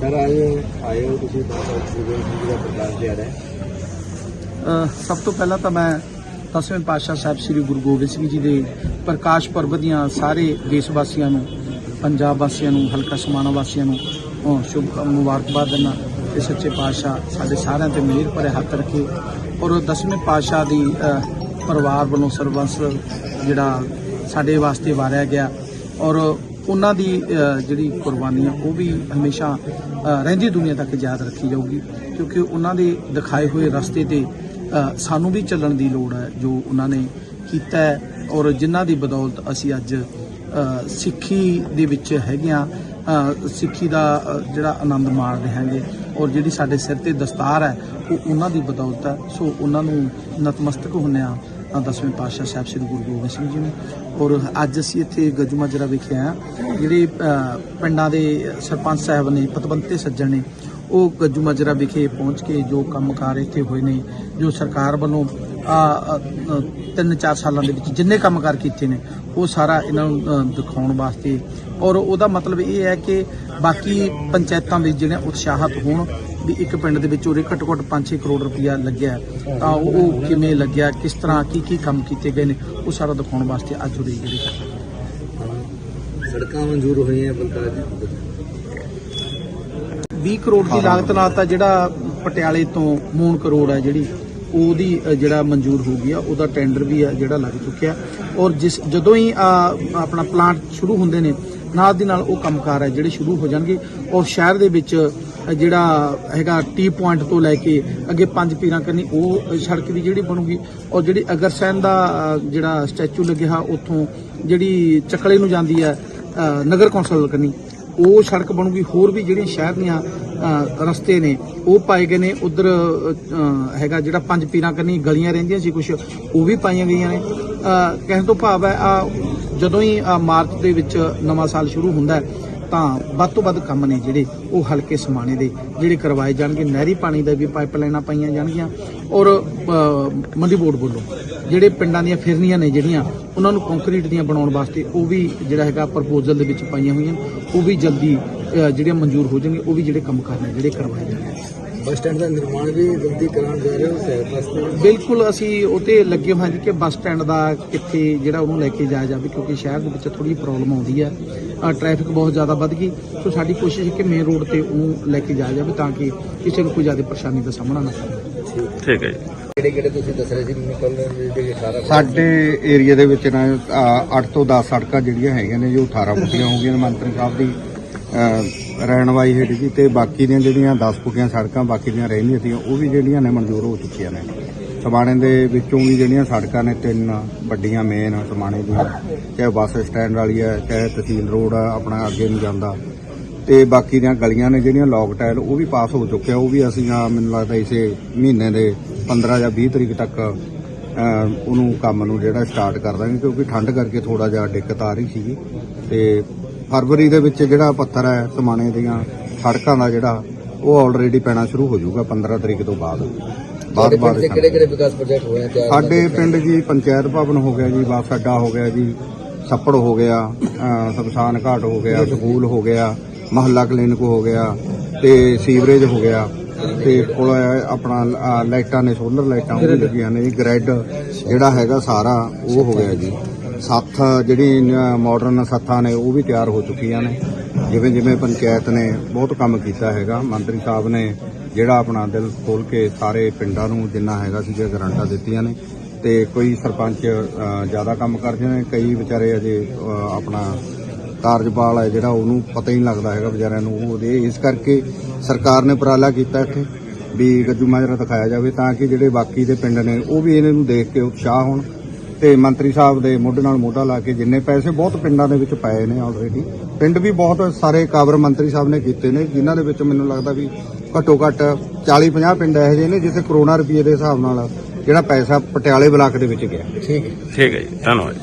Sir ਅੱਜ ਆਏ ਹੋ ਤੁਸੀਂ ਬਾਬਾ ਗੁਰੂ ਜੀ ਦਾ ਪ੍ਰਕਾਸ਼ ਦਿਹਾੜਾ ਹੈ। ਸਭ ਤੋਂ ਪਹਿਲਾਂ ਤਾਂ ਮੈਂ ਦਸਵੇਂ ਪਾਤਸ਼ਾਹ ਸਾਹਿਬ ਸ੍ਰੀ ਗੁਰੂ ਗੋਬਿੰਦ ਸਿੰਘ ਜੀ ਦੇ ਪ੍ਰਕਾਸ਼ ਪਰਬ ਦੀਆਂ ਸਾਰੇ ਦੇਸ਼ ਵਾਸੀਆਂ ਨੂੰ, ਪੰਜਾਬ ਵਾਸੀਆਂ ਨੂੰ, ਹਲਕਾ ਸਮਾਣਾ ਵਾਸੀਆਂ ਨੂੰ ਸ਼ੁਭ ਮੁਬਾਰਕਬਾਦ ਦਿੰਦਾ ਤੇ ਸੱਚੇ ਪਾਤਸ਼ਾਹ ਸਾਡੇ ਸਾਰਿਆਂ ਤੇ ਮਿਹਰ ਭਰੇ ਹੱਥ ਰੱਖੇ ਔਰ ਦਸਵੇਂ ਪਾਤਸ਼ਾਹ ਦੀ ਪਰਿਵਾਰ ਵੱਲੋਂ ਸਰਬੰਸ ਜਿਹੜਾ ਸਾਡੇ ਵਾਸਤੇ ਵਾਰਿਆ ਗਿਆ ਔਰ ਉਹਨਾਂ ਦੀ ਜਿਹੜੀ ਕੁਰਬਾਨੀ ਆ, ਉਹ ਵੀ ਹਮੇਸ਼ਾ ਰਹਿੰਦੀ ਦੁਨੀਆ ਤੱਕ ਯਾਦ ਰੱਖੀ ਜਾਊਗੀ। ਕਿਉਂਕਿ ਉਹਨਾਂ ਦੇ ਦਿਖਾਏ ਹੋਏ ਰਸਤੇ ਤੇ ਸਾਨੂੰ ਵੀ ਚੱਲਣ ਦੀ ਲੋੜ ਹੈ, ਜੋ ਉਹਨਾਂ ਨੇ ਕੀਤਾ ਹੈ। ਔਰ ਜਿਨ੍ਹਾਂ ਦੀ ਬਦੌਲਤ ਅਸੀਂ ਅੱਜ ਸਿੱਖੀ ਦੇ ਵਿੱਚ ਹੈਗੇ ਹਾਂ। ਸਿੱਖੀ ਦਾ ਜਿਹੜਾ ਆਨੰਦ ਮਾਣ ਰਹੇ ਹਾਂਗੇ। ਔਰ ਜਿਹੜੀ ਸਾਡੇ ਸਿਰ ਤੇ ਦਸਤਾਰ ਹੈ, ਉਹ ਉਹਨਾਂ ਦੀ ਬਦੌਲਤ ਹੈ। ਸੋ ਉਹਨਾਂ ਨੂੰ ਨਤਮਸਤਕ ਹੁੰਨੇ ਆ ਦਸਵੇਂ ਪਾਤਸ਼ਾਹ ਸਾਹਿਬ ਸ੍ਰੀ ਗੁਰੂ ਗੋਬਿੰਦ ਸਿੰਘ ਜੀ ਨੇ। ਔਰ ਅੱਜ ਅਸੀਂ ਇੱਥੇ ਗੱਜੂ ਮਾਜਰਾ ਵਿਖੇ ਆ ਜਿਹੜੇ ਪਿੰਡਾਂ ਦੇ ਸਰਪੰਚ ਸਾਹਿਬ ਨੇ, ਪਤਵੰਤੇ ਸੱਜਣ ਨੇ, ਉਹ ਗੱਜੂ ਮਾਜਰਾ ਵਿਖੇ ਪਹੁੰਚ ਕੇ ਜੋ ਕੰਮਕਾਰ ਇੱਥੇ ਹੋਏ ਨੇ, ਜੋ ਸਰਕਾਰ ਵੱਲੋਂ, ਆ ਤਿੰਨ ਚਾਰ ਸਾਲਾਂ ਦੇ ਵਿੱਚ ਜਿੰਨੇ ਕੰਮਕਾਰ ਕੀਤੇ ਨੇ, ਉਹ ਸਾਰਾ ਇਹਨਾਂ ਨੂੰ ਦਿਖਾਉਣ ਵਾਸਤੇ। ਔਰ ਉਹਦਾ ਮਤਲਬ ਇਹ ਹੈ ਕਿ ਬਾਕੀ ਪੰਚਾਇਤਾਂ ਵਿੱਚ ਜਿਹੜੀਆਂ ਉਤਸ਼ਾਹਤ ਹੋਣ ਵੀ ਇੱਕ ਪਿੰਡ ਦੇ ਵਿੱਚ ਉਰੇ ਘੱਟੋ ਘੱਟ 5-6 ਕਰੋੜ ਰੁਪਇਆ ਲੱਗਿਆ ਹੈ। ਤਾਂ ਉਹ ਕਿਵੇਂ ਲੱਗਿਆ ਕਿਸ ਤਰ੍ਹਾਂ ਕੀ ਕੀ ਕੰਮ ਕੀਤੇ ਗਏ ਨੇ ਉਹ ਸਾਰਾ ਦਿਖਾਉਣ ਵਾਸਤੇ ਅੱਜ ਉਰੇ ਜਿਹੜੇ ਸੜਕਾਂ ਮਨਜ਼ੂਰ ਹੋਈਆਂ ਪ੍ਰਕਾਸ਼ ਜੀ। 20 ਕਰੋੜ ਦੀ ਲਾਗਤ ਨਾਲ ਤਾਂ ਜਿਹੜਾ ਪਟਿਆਲੇ ਤੋਂ ਮੂਨ ਕਰੋੜ ਹੈ ਜਿਹੜੀ ਉਹਦੀ ਅ, ਜਿਹੜਾ ਮਨਜ਼ੂਰ ਹੋ ਗਿਆ ਉਹਦਾ ਟੈਂਡਰ ਵੀ ਆ ਜਿਹੜਾ ਲੱਗ ਚੁੱਕਿਆ। ਔਰ ਜਿਸ ਜਦੋਂ ਹੀ ਆ, ਆਪਣਾ ਪਲਾਂਟ ਸ਼ੁਰੂ ਹੁੰਦੇ ਨੇ ਨਾਲ ਦੀ ਨਾਲ ਉਹ ਕੰਮਕਾਰ ਹੈ ਜਿਹੜੇ ਸ਼ੁਰੂ ਹੋ ਜਾਣਗੇ। ਔਰ ਸ਼ਹਿਰ ਦੇ ਵਿੱਚ ਜਿਹੜਾ ਹੈਗਾ ਟੀ ਪੁਆਇੰਟ ਤੋਂ ਲੈ ਕੇ ਅੱਗੇ ਪੰਜ ਪੀਰਾਂ ਕਰਨੀ, ਉਹ ਸੜਕ ਦੀ ਜਿਹੜੀ ਬਣੂਗੀ। ਔਰ ਜਿਹੜੀ ਅਗਰਸੈਨ ਦਾ ਜਿਹੜਾ ਸਟੈਚੂ ਲੱਗਿਆ ਉੱਥੋਂ ਜਿਹੜੀ ਚੱਕਲੇ ਨੂੰ ਜਾਂਦੀ ਹੈ ਨਗਰ ਕੌਂਸਲ ਕਰਨੀ, ਉਹ ਸੜਕ ਬਣੂਗੀ। ਹੋਰ ਵੀ ਜਿਹੜੀਆਂ ਸ਼ਹਿਰ ਦੀਆਂ ਰਸਤੇ ਨੇ, ਉਹ ਪਾਏ ਗਏ ਨੇ। ਉਧਰ ਹੈਗਾ ਜਿਹੜਾ ਪੰਜ ਪੀਰਾਂ ਕਰਨੀ, ਗਲੀਆਂ ਰਹਿੰਦੀਆਂ ਸੀ ਕੁਝ ਉਹ ਵੀ ਪਾਈਆਂ ਗਈਆਂ ਨੇ। ਕਹਿਣ ਤੋਂ ਭਾਵ ਹੈ ਆ ਜਦੋਂ ਹੀ ਮਾਰਚ ਦੇ ਵਿੱਚ ਨਵਾਂ ਸਾਲ ਸ਼ੁਰੂ ਹੁੰਦਾ ਹੈ ਤਾਂ ਵੱਧ ਤੋਂ ਵੱਧ ਕੰਮ ਨੇ ਜਿਹੜੇ ਉਹ ਹਲਕੇ ਸਮਾਣੇ ਦੇ, ਜਿਹੜੇ ਕਰਵਾਏ ਜਾਣਗੇ। ਨਹਿਰੀ ਪਾਣੀ ਦਾ ਵੀ ਪਾਈਪਲਾਈਨਾਂ ਪਾਈਆਂ ਜਾਣਗੀਆਂ। ਔਰ ਮੰਡੀ ਬੋਰਡ ਵੱਲੋਂ ਜਿਹੜੇ ਪਿੰਡਾਂ ਦੀਆਂ ਫਿਰਨੀਆਂ ਨੇ ਜਿਹੜੀਆਂ, ਉਹਨਾਂ ਨੂੰ ਕੰਕਰੀਟ ਦੀਆਂ ਬਣਾਉਣ ਵਾਸਤੇ ਉਹ ਵੀ ਜਿਹੜਾ ਹੈਗਾ ਪ੍ਰਪੋਜ਼ਲ ਦੇ ਵਿੱਚ ਪਾਈਆਂ ਹੋਈਆਂ ਉਹ ਵੀ ਜਲਦੀ ਜਿਹੜੀਆਂ ਮਨਜ਼ੂਰ ਹੋ ਜਾਣਗੇ ਉਹ ਵੀ ਜਿਹੜੇ ਕੰਮ ਕਰਨੇ ਜਿਹੜੇ ਕਰਵਾਏ ਜਾਣਗੇ। ਬੱਸ ਸਟੈਂਡ ਦਾ ਨਿਰਮਾਣ ਵੀ ਜਲਦੀ ਕਰਾਉਣ ਜਾ ਰਹੇ ਹੋ ਸ਼ਹਿਰ ਵਾਸਤੇ? ਬਿਲਕੁਲ ਅਸੀਂ ਉਤੇ ਲੱਗੇ ਹੋਏ ਹਾਂ ਜੀ ਕਿ ਬੱਸ ਸਟੈਂਡ ਦਾ ਕਿੱਥੇ ਜਿਹੜਾ ਉਹਨੂੰ ਲੈ ਕੇ ਜਾਇਆ ਜਾਵੇ ਕਿਉਂਕਿ ਸ਼ਹਿਰ ਦੇ ਵਿੱਚ ਥੋੜੀ ਪ੍ਰੋਬਲਮ ਆਉਂਦੀ ਹੈ। ਟ੍ਰੈਫਿਕ ਬਹੁਤ ਜ਼ਿਆਦਾ ਵੱਧ ਗਈ ਸੋ ਸਾਡੀ ਕੋਸ਼ਿਸ਼ ਹੈ ਕਿ ਮੇਨ ਰੋਡ ਤੇ ਉਹਨੂੰ ਲੈ ਕੇ ਜਾਇਆ ਜਾਵੇ ਤਾਂ ਕਿ ਕਿਸੇ ਨੂੰ ਕੋਈ ਜ਼ਿਆਦਾ ਪਰੇਸ਼ਾਨੀ ਦਾ ਸਾਹਮਣਾ ਨਾ ਕਰਨਾ ਠੀਕ ਹੈ ਜੀ। ਕਿਹੜੇ ਕਿਹੜੇ ਤੁਸੀਂ ਦੱਸ ਰਹੇ ਸੀ ਜਿਹੜੇ ਸਾਰਾ ਸਾਡੇ ਏਰੀਆ ਦੇ ਵਿੱਚ ਨਾ 8 ਤੋਂ 10 ਸੜਕਾਂ ਜਿਹੜੀਆਂ ਹੈਗੀਆਂ ਨੇ ਜੋ 18 ਫੁੱਟੀਆਂ ਹੋ ਗਈਆਂ ਨੇ ਮੰਤਰੀ ਸਾਹਿਬ ਦੀ ਰਹਿਣ ਰਹਿਨਵਾਈ ਹੇਠ ਜੀ ਤੇ ਬਾਕੀ ਦੀਆਂ ਜਿਹੜੀਆਂ 10 ਫੁੱਟੀਆਂ ਸੜਕਾਂ ਬਾਕੀ ਦੀਆਂ ਰਹਿੰਦੀਆਂ ਸੀ ਉਹ ਵੀ ਜਿਹੜੀਆਂ ਨੇ ਮਨਜ਼ੂਰ ਹੋ ਚੁੱਕੀਆਂ ਨੇ। ਸਮਾਣੇ ਦੇ ਵਿੱਚੋਂ ਵੀ ਜਿਹੜੀਆਂ ਸੜਕਾਂ ਨੇ, ਤਿੰਨ ਵੱਡੀਆਂ ਮੇਨ ਸਮਾਣੇ ਦੀਆਂ, ਚਾਹੇ ਬੱਸ ਸਟੈਂਡ ਵਾਲੀ ਹੈ, ਚਾਹੇ ਤਹਿਸੀਲ ਰੋਡ ਆ, ਆਪਣਾ ਅੱਗੇ ਨੂੰ ਜਾਂਦਾ। ਤੇ ਬਾਕੀ ਦੀਆਂ ਗਲੀਆਂ ਨੇ ਜਿਹੜੀਆਂ ਲੌਕ ਟਾਇਲ ਉਹ ਵੀ ਪਾਸ ਹੋ ਚੁੱਕਿਆ ਉਹ ਵੀ ਅਸੀਂ ਆ, ਮੈਨੂੰ ਲੱਗਦਾ ਇਸੇ ਮਹੀਨੇ ਦੇ 15 ਜਾਂ 20 ਤਰੀਕ ਤੱਕ ਉਹਨੂੰ ਕੰਮ ਨੂੰ ਜਿਹੜਾ ਸਟਾਰਟ ਕਰ ਦਾਂਗੇ, ਕਿਉਂਕਿ ਠੰਡ ਕਰਕੇ ਥੋੜਾ ਜਿਹਾ ਦਿੱਕਤ ਆ ਰਹੀ ਸੀਗੀ। ਤੇ ਫਰਵਰੀ ਦੇ ਵਿੱਚ ਜਿਹੜਾ ਪੱਥਰ ਹੈ ਸਮਾਣੇ ਦੀਆਂ ਸੜਕਾਂ ਦਾ ਜਿਹੜਾ ਉਹ ਆਲਰੇਡੀ ਪੈਣਾ ਸ਼ੁਰੂ ਹੋ ਜਾਊਗਾ 15 ਤਰੀਕ ਤੋਂ ਬਾਅਦ। ਬਾਅਦ ਬਾਅਦ ਕਿਹੜੇ ਕਿਹੜੇ ਵਿਕਾਸ ਪ੍ਰੋਜੈਕਟ ਹੋਏ ਆ? ਸਾਡੇ ਪਿੰਡ ਜੀ ਪੰਚਾਇਤ ਭਵਨ ਹੋ ਗਿਆ ਜੀ ਬੱਸ ਅੱਡਾ ਹੋ ਗਿਆ ਜੀ ਛੱਪੜ ਹੋ ਗਿਆ ਸ਼ਮਸ਼ਾਨ ਘਾਟ ਹੋ ਗਿਆ ਸਕੂਲ ਹੋ ਗਿਆ ਮਹੱਲਾ ਕਲੀਨਿਕ ਹੋ ਗਿਆ ਤੇ ਸੀਵਰੇਜ ਹੋ ਗਿਆ ਤੇ ਕੋਲ ਆਪਣਾ ਲਾਈਟਾਂ ਨੇ ਸੋਲਰ ਲਾਈਟਾਂ ਉਹ ਵੀ ਲੱਗੀਆਂ ਨੇ ਜੀ ਗ੍ਰਿਡ ਜਿਹੜਾ ਹੈਗਾ ਸਾਰਾ ਉਹ ਹੋ ਗਿਆ ਜੀ। ਸੱਥ ਜਿਹੜੀ ਮਾਡਰਨ ਸੱਥਾਂ ਨੇ, ਉਹ ਵੀ ਤਿਆਰ ਹੋ ਚੁੱਕੀਆਂ ਨੇ। ਜਿਵੇਂ ਜਿਵੇਂ ਪੰਚਾਇਤ ਨੇ ਬਹੁਤ ਕੰਮ ਕੀਤਾ ਹੈਗਾ। ਮੰਤਰੀ ਸਾਹਿਬ ਨੇ ਜਿਹੜਾ ਆਪਣਾ ਦਿਲ ਖੋਲ ਕੇ ਸਾਰੇ ਪਿੰਡਾਂ ਨੂੰ ਜਿੰਨਾ ਹੈਗਾ ਸੀਗਾ ਗਰੰਟਾਂ ਦਿੱਤੀਆਂ ਨੇ। ਤੇ ਕੋਈ ਸਰਪੰਚ ਜ਼ਿਆਦਾ ਕੰਮ ਕਰਦੇ ਨੇ। ਕਈ ਵਿਚਾਰੇ ਅਜੇ ਆਪਣਾ ਕਾਰਜਪਾਲ ਹੈ ਜਿਹੜਾ, ਉਹਨੂੰ ਪਤਾ ਹੀ ਨਹੀਂ ਲੱਗਦਾ ਹੈਗਾ ਵਿਚਾਰਿਆਂ ਨੂੰ। ਉਹਦੇ ਇਸ ਕਰਕੇ ਸਰਕਾਰ ਨੇ ਉਪਰਾਲਾ ਕੀਤਾ ਇੱਥੇ ਵੀ ਗੱਜੂ ਮਾਜਰਾ ਦਿਖਾਇਆ ਜਾਵੇ ਤਾਂ ਕਿ ਜਿਹੜੇ ਬਾਕੀ ਦੇ ਪਿੰਡ ਨੇ, ਉਹ ਵੀ ਇਹਨਾਂ ਨੂੰ ਦੇਖ ਕੇ ਉਤਸ਼ਾਹ ਹੋਣ। ਤੇ ਮੰਤਰੀ ਸਾਹਿਬ ਦੇ ਮੋਢੇ ਨਾਲ ਮੋਢਾ ਲਾ ਕੇ ਜਿੰਨੇ ਪੈਸੇ ਬਹੁਤ ਪਿੰਡਾਂ ਦੇ ਵਿੱਚ ਪਏ ਨੇ ਆਲਰੇਡੀ ਪਿੰਡ ਵੀ ਬਹੁਤ ਸਾਰੇ ਕਾਬਰ ਮੰਤਰੀ ਸਾਹਿਬ ਨੇ ਕੀਤੇ ਨੇ, ਜਿਨ੍ਹਾਂ ਦੇ ਵਿੱਚ ਮੈਨੂੰ ਲੱਗਦਾ ਵੀ ਘੱਟੋ ਘੱਟ 40 50 ਪਿੰਡ ਇਹੋ ਜਿਹੇ ਨੇ ਜਿੱਥੇ ਕਰੋਨਾ ਰੁਪਏ ਦੇ ਹਿਸਾਬ ਨਾਲ ਜਿਹੜਾ ਪੈਸਾ ਪਟਿਆਲੇ ਬਲਾਕ ਦੇ ਵਿੱਚ ਗਿਆ। ਠੀਕ ਹੈ ਠੀਕ ਹੈ ਜੀ, ਧੰਨਵਾਦ।